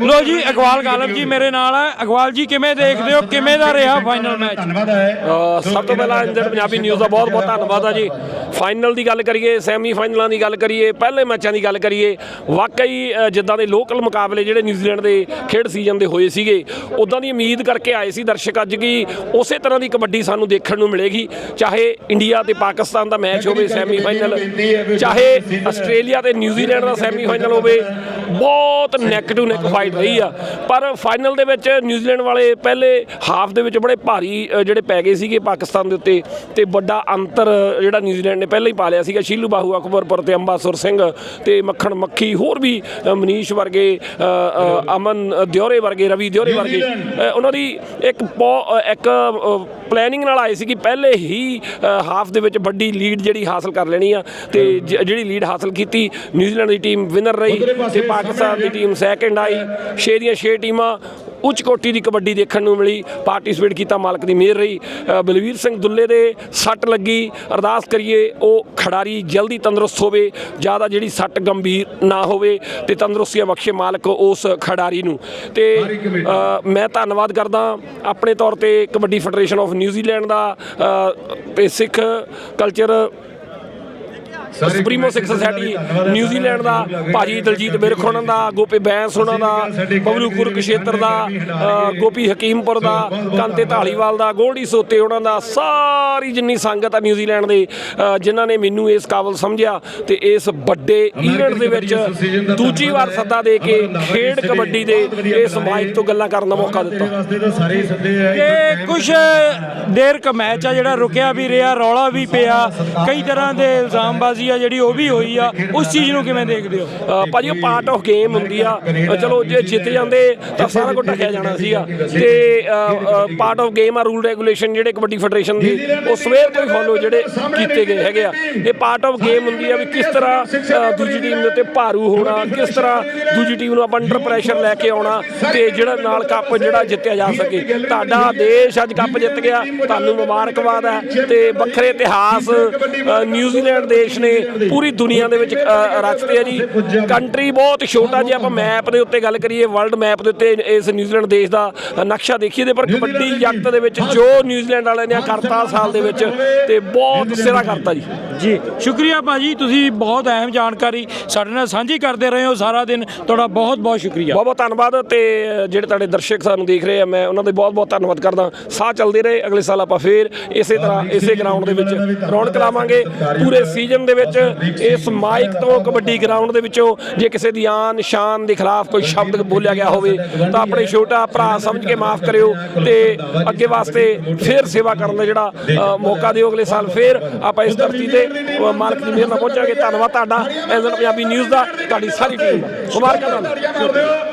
ਲੋ ਜੀ ਅਕਵਾਲ ਗਾਲਬ ਜੀ ਮੇਰੇ ਨਾਲ ਹੈ। ਅਕਵਾਲ ਜੀ ਕਿਵੇਂ ਦੇਖਦੇ ਹੋ? ਕਿਵੇਂ ਦਾ ਰਿਹਾ ਫਾਈਨਲ ਮੈਚ ਧੰਨਵਾਦ ਹੈ। ਸਭ ਤੋਂ ਪਹਿਲਾਂ ਇੰਜਨ ਪੰਜਾਬੀ ਨਿਊਜ਼ ਦਾ ਬਹੁਤ ਬਹੁਤ ਧੰਨਵਾਦ ਆ ਜੀ। ਫਾਈਨਲ ਦੀ ਗੱਲ ਕਰੀਏ ਸੈਮੀ ਫਾਈਨਲਾਂ ਦੀ ਗੱਲ ਕਰੀਏ ਪਹਿਲੇ ਮੈਚਾਂ ਦੀ ਗੱਲ ਕਰੀਏ ਵਾਕਈ ਜਿੱਦਾਂ ਦੇ ਲੋਕਲ ਮੁਕਾਬਲੇ ਜਿਹੜੇ ਨਿਊਜ਼ੀਲੈਂਡ ਦੇ ਖੇਡ ਸੀਜ਼ਨ ਦੇ ਹੋਏ ਸੀਗੇ ਉਦਾਂ ਦੀ ਉਮੀਦ ਕਰਕੇ ਆਏ ਸੀ ਦਰਸ਼ਕ ਅੱਜ ਕੀ ਉਸੇ ਤਰ੍ਹਾਂ ਦੀ ਕਬੱਡੀ ਸਾਨੂੰ ਦੇਖਣ ਨੂੰ ਮਿਲੇਗੀ। ਚਾਹੇ ਇੰਡੀਆ ਤੇ ਪਾਕਿਸਤਾਨ ਦਾ ਮੈਚ ਹੋਵੇ ਸੈਮੀ ਫਾਈਨਲ ਚਾਹੇ ਆਸਟ੍ਰੇਲੀਆ ਤੇ ਨਿਊਜ਼ੀਲੈਂਡ ਦਾ ਸੈਮੀ ਫਾਈਨਲ ਹੋਵੇ ਬਹੁਤ ਨੈਕ ਟੂ ਨੈਕ ਫਾਈਟ ਰਹੀ ਆ। ਪਰ ਫਾਈਨਲ ਦੇ ਵਿੱਚ ਨਿਊਜ਼ੀਲੈਂਡ ਵਾਲੇ ਪਹਿਲੇ ਹਾਫ ਦੇ ਵਿੱਚ ਬੜੇ ਭਾਰੀ ਜਿਹੜੇ ਪੈ ਗਏ ਸੀਗੇ ਪਾਕਿਸਤਾਨ ਦੇ ਉੱਤੇ ਤੇ ਵੱਡਾ ਅੰਤਰ ਜਿਹੜਾ ਨਿਊਜ਼ੀਲੈਂਡ ਨੇ ਪਹਿਲਾਂ ਹੀ ਪਾ ਲਿਆ ਸੀਗਾ ਸ਼ੀਲੂ ਬਾਹੂ ਅਕਬਰਪੁਰ ਤੇ ਅੰਬਾਸੁਰ ਸਿੰਘ ਤੇ ਮੱਖਣ ਮੱਖੀ ਹੋਰ ਵੀ ਮਨੀਸ਼ ਵਰਗੇ ਅਮਨ ਦਿਓਰੇ ਵਰਗੇ ਰਵੀ ਦਿਓਰੇ ਵਰਗੇ ਉਹਨਾਂ ਦੀ ਇੱਕ ਇੱਕ ਪਲੈਨਿੰਗ ਨਾਲ ਆਏ ਸੀ ਕਿ ਪਹਿਲੇ ਹੀ ਹਾਫ ਦੇ ਵਿੱਚ ਵੱਡੀ ਲੀਡ ਜਿਹੜੀ ਹਾਸਲ ਕਰ ਲੈਣੀ ਆ ਤੇ ਜਿਹੜੀ ਲੀਡ ਹਾਸਲ ਕੀਤੀ ਨਿਊਜ਼ੀਲੈਂਡ ਦੀ ਟੀਮ ਵਿਨਰ ਰਹੀ ਤੇ ਪਾਕਿਸਤਾਨ ਦੀ ਟੀਮ ਸੈਕੰਡ ਆਈ। ਛੇ ਦੀਆਂ ਛੇ ਟੀਮਾਂ ਉੱਚ ਕੋਟੀ ਦੀ ਕਬੱਡੀ ਦੇਖਣ ਨੂੰ ਮਿਲੀ ਪਾਰਟਿਸਿਪੇਟ ਕੀਤਾ ਮਾਲਕ ਦੀ ਮਿਹਰ ਰਹੀ। ਬਲਵੀਰ ਸਿੰਘ ਦੁੱਲੇ ਦੇ ਸੱਟ ਲੱਗੀ। ਅਰਦਾਸ ਕਰੀਏ ਉਹ ਖਿਡਾਰੀ ਜਲਦੀ ਤੰਦਰੁਸਤ ਹੋਵੇ ਜ਼ਿਆਦਾ ਜਿਹੜੀ ਸੱਟ ਗੰਭੀਰ ਨਾ ਹੋਵੇ ਤੇ ਤੰਦਰੁਸਤੀਆਂ ਬਖਸ਼ੇ ਮਾਲਕ ਉਸ ਖਿਡਾਰੀ ਨੂੰ। ਤੇ ਮੈਂ ਧੰਨਵਾਦ ਕਰਦਾ ਆਪਣੇ ਤੌਰ ਤੇ kabaddi federation of New Zealand ਦਾ ਤੇ Sikh culture supremo Sikh society New Zealand ਦਾ ਭਾਜੀ ਦਲਜੀਤ ਬਿਰਖ ਉਹਨਾਂ ਦਾ ਗੋਪੀ ਬੈਂਸ ਉਹਨਾਂ ਦਾ ਬਬਲੂ ਕੁਰਕਸ਼ੇਤਰ ਦਾ ਅ, ਗੋਪੀ ਹਕੀਮਪੁਰ ਦਾ ਕੰਤੇ ਢਾਲੀਵਾਲ ਦਾ ਗੋਲਡੀ ਸੋਤੇ ਉਹਨਾਂ ਦਾ ਸਾਰੀ ਜਿੰਨੀ ਸੰਗਤ ਆ ਨਿਊਜ਼ੀਲੈਂਡ ਦੇ ਜਿਨ੍ਹਾਂ ਨੇ ਮੈਨੂੰ ਇਸ ਕਾਬਲ ਸਮਝਿਆ ਤੇ ਇਸ ਵੱਡੇ ਈਵੈਂਟ ਦੇ ਵਿੱਚ ਦੂਜੀ ਵਾਰ ਸੱਦਾ ਦੇ ਕੇ ਖੇਡ ਕਬੱਡੀ ਦੇ ਇਸ ਮਾਈਕ ਤੋਂ ਗੱਲਾਂ ਕਰਨ ਦਾ ਮੌਕਾ ਦਿੱਤਾ। ਤਾਂ ਕੁਝ ਦੇਰ ਕ ਮੈਚ ਆ ਜਿਹੜਾ ਰੁਕਿਆ ਵੀ ਰਿਹਾ ਰੌਲਾ ਵੀ ਪਿਆ। ਕਈ ਤਰ੍ਹਾਂ ਦੇ ਇਲਜ਼ਾਮਬਾਜ਼ੀ ਆ, ਜਿਹੜੀ ਉਹ ਵੀ ਹੋਈ ਆ, ਉਸ ਚੀਜ਼ ਨੂੰ ਕਿਵੇਂ ਦੇਖਦੇ ਹੋ? ਭਾਜੀ, ਉਹ ਪਾਰਟ ਆਫ ਗੇਮ ਹੁੰਦੀ ਆ। ਚਲੋ, ਜੇ ਜਿੱਤ ਜਾਂਦੇ, ਤਾਂ ਸਾਰਾ ਕੁਝ ਢੱਕਿਆ ਜਾਣਾ ਸੀਗਾ। ਤੇ ਪਾਰਟ ਆਫ ਗੇਮ ਆ ਰੂਲ ਰੈਗੂਲੇਸ਼ਨ ਜਿਹੜੇ ਕਬੱਡੀ ਫੈਡਰੇਸ਼ਨ ਦੀ, ਉਹ ਸਵੇਰ ਤੋਂ ਹੀ ਫੋਲੋ ਜਿਹੜੇ ਕੀਤੇ ਗਏ ਹੈਗੇ ਆ। ਇਹ ਪਾਰਟ ਆਫ ਗੇਮ ਹੁੰਦੀ ਆ ਵੀ ਕਿਸ ਤਰ੍ਹਾਂ ਦੂਜੀ ਟੀਮ ਦੇ ਉੱਤੇ ਭਾਰੂ ਹੋਣਾ, ਕਿਸ ਤਰ੍ਹਾਂ ਦੂਜੀ ਟੀਮ ਨੂੰ ਆਪਾਂ ਅੰਡਰ ਪ੍ਰੈਸ਼ਰ ਲੈ ਕੇ ਆਉਣਾ, ਤੇ ਜਿਹੜਾ ਨਾਲ ਕੱਪ ਜਿਹੜਾ ਜਿੱਤਿਆ ਜਾ ਸਕੇ। ਤੁਹਾਡਾ ਦੇਸ਼ ਅੱਜ ਕੱਪ ਜਿੱਤ ਗਿਆ, ਤੁਹਾਨੂੰ ਮੁਬਾਰਕਬਾਦ ਹੈ ਤੇ ਵੱਖਰੇ ਇਤਿਹਾਸ ਨਿਊਜ਼ੀਲੈਂਡ ਦੇਸ਼ ਨੇ ਪੂਰੀ ਦੁਨੀਆ ਦੇ ਵਿੱਚ ਅ, ਰਚਤੇ ਆ ਜੀ। ਕੰਟਰੀ ਬਹੁਤ ਛੋਟਾ ਜੇ ਆਪਾਂ ਮੈਪ ਦੇ ਉੱਤੇ ਗੱਲ ਕਰੀਏ ਵਰਲਡ ਮੈਪ ਦੇ ਉੱਤੇ ਇਸ ਨਿਊਜ਼ੀਲੈਂਡ ਦੇਸ਼ ਦਾ ਨਕਸ਼ਾ ਦੇਖੀਏ ਤੇ ਪਰ ਕਬੱਡੀ ਜਗਤ ਦੇ ਵਿੱਚ ਜੋ ਨਿਊਜ਼ੀਲੈਂਡ ਵਾਲਿਆਂ ਨੇ ਕਰਤਾ ਸਾਲ ਦੇ ਵਿੱਚ ਤੇ ਬਹੁਤ ਸਿਰਾ ਕਰਤਾ ਜੀ। ਜੀ ਸ਼ੁਕਰੀਆ ਭਾਜੀ ਤੁਸੀਂ ਬਹੁਤ ਅਹਿਮ ਜਾਣਕਾਰੀ ਸਾਡੇ ਨਾਲ ਸਾਂਝੀ ਕਰਦੇ ਰਹੇ ਹੋ ਸਾਰਾ ਦਿਨ। ਤੁਹਾਡਾ ਬਹੁਤ ਬਹੁਤ ਸ਼ੁਕਰੀਆ। ਬਹੁਤ ਬਹੁਤ ਧੰਨਵਾਦ ਤੇ ਜਿਹੜੇ ਤੁਹਾਡੇ ਦਰਸ਼ਕ ਸਾਨੂੰ ਦੇਖ ਰਹੇ ਆ ਮੈਂ ਉਹਨਾਂ ਦੇ ਬਹੁਤ ਬਹੁਤ ਧੰਨਵਾਦ ਕਰਦਾ। ਸਾਹ ਚੱਲਦੇ ਰਹੇ ਅਗਲੇ ਸਾਲ ਆਪਾਂ ਫੇਰ ਇਸੇ ਤਰ੍ਹਾਂ ਇਸੇ ਗਰਾਊਂਡ ਦੇ ਵਿੱਚ ਰੌਣਕ ਲਾਵਾਂਗੇ। ਪੂਰੇ ਸੀਜ਼ਨ ਦੇ ਵਿੱਚ ਇਸ ਮਾਈਕ ਤੋਂ ਕਬੱਡੀ ਗਰਾਊਂਡ ਦੇ ਵਿੱਚੋਂ ਜੇ ਕਿਸੇ ਦੀ ਆਨ ਸ਼ਾਨ ਦੇ ਖਿਲਾਫ ਕੋਈ ਸ਼ਬਦ ਬੋਲਿਆ ਗਿਆ ਹੋਵੇ, ਤਾਂ ਆਪਣੇ ਛੋਟਾ ਭਰਾ ਸਮਝ ਕੇ ਮਾਫ ਕਰਿਓ ਤੇ ਅੱਗੇ ਵਾਸਤੇ ਫੇਰ ਸੇਵਾ ਕਰਨ ਦਾ ਜਿਹੜਾ ਮੌਕਾ ਦਿਓ ਅਗਲੇ ਸਾਲ ਫੇਰ ਆਪਾਂ ਇਸ ਧਰਤੀ ਤੇ ਮਾਲਕ ਦੀ ਮਿਹਰ ਨਾਲ ਪਹੁੰਚਾਂਗੇ। ਧੰਨਵਾਦ ਤੁਹਾਡਾ। ਐਜ਼ਨ ਪੰਜਾਬੀ ਨਿਊਜ਼ ਦਾ, ਤੁਹਾਡੀ ਸਾਰੀ ਟੀਮ ਦਾ। ਮੁਬਾਰਕਾਂ ਤੁਹਾਨੂੰ।